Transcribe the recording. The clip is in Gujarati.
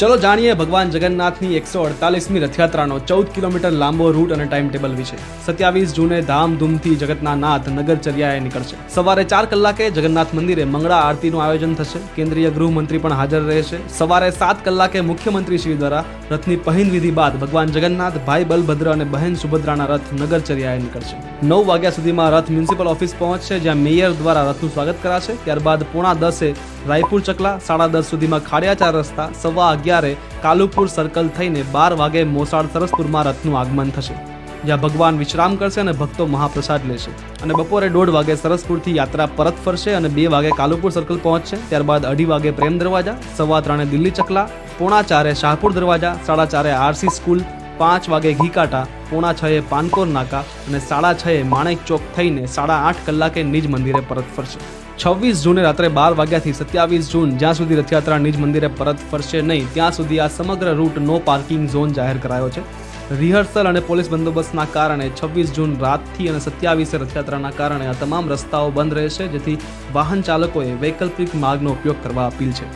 ચલો જાણીએ ભગવાન જગન્નાથની એકસો અડતાલીસમી રથયાત્રાનો ચૌદ કિલોમીટર લાંબો રૂટ અને ટાઈમ ટેબલ વિશે. સત્યાવીસ જૂને ધામધૂમથી જગતના નાથ નગરચર્યાએ નીકળશે. સવારે ચાર કલાકે જગન્નાથ મંદિરે મંગળા આરતીનું આયોજન થશે. કેન્દ્રીય ગૃહમંત્રી પણ હાજર રહેશે. સવારે સાત કલાકે મુખ્યમંત્રી શ્રી દ્વારા રથની પહિન વિધિ બાદ ભગવાન જગન્નાથ, ભાઈ બલભદ્ર અને બહેન સુભદ્રાના રથ નગરચર્યાએ નીકળશે. નવ વાગ્યા સુધીમાં રથ મ્યુનિસિપલ ઓફિસ પહોંચશે, જ્યાં મેયર દ્વારા રથનું સ્વાગત કરાશે. ત્યારબાદ પોણા દસે રાયપુર ચકલા, સાડા દસ સુધીમાં ખાડિયાચાર રસ્તા, સવા અગિયારે કાલુપુર સર્કલ થઈને બાર વાગે મોસાળ સરસપુરમાં રથનું આગમન થશે. જ્યાં ભગવાન વિશ્રામ કરશે અને ભક્તો મહાપ્રસાદ લેશે. અને બપોરે દોઢ વાગે સરસપુરથી યાત્રા પરત ફરશે અને બે વાગે કાલુપુર સર્કલ પહોંચશે. ત્યારબાદ અઢી વાગે પ્રેમ દરવાજા, સવા ત્રણે દિલ્હી ચકલા, પોણા ચારે શાહપુર દરવાજા, સાડા ચારે આરસી સ્કૂલ, પાંચ વાગે ઘીકાટા પોણા છએ પાનકોર નાકા અને સાડા છએ માણેક ચોક થઈને સાડા આઠ કલાકે નિજ મંદિરે પરત ફરશે. છવ્વીસ જૂને રાત્રે બાર વાગ્યાથી સત્યાવીસ જૂન, જ્યાં સુધી રથયાત્રા નિજ મંદિરે પરત ફરશે નહીં, ત્યાં સુધી આ સમગ્ર રૂટ નો પાર્કિંગ ઝોન જાહેર કરાયો છે. રિહર્સલ અને પોલીસ બંદોબસ્તના કારણે છવ્વીસ જૂન રાતથી અને સત્યાવીસે રથયાત્રાના કારણે આ તમામ રસ્તાઓ બંધ રહેશે, જેથી વાહન ચાલકોએ વૈકલ્પિક માર્ગનો ઉપયોગ કરવા અપીલ છે.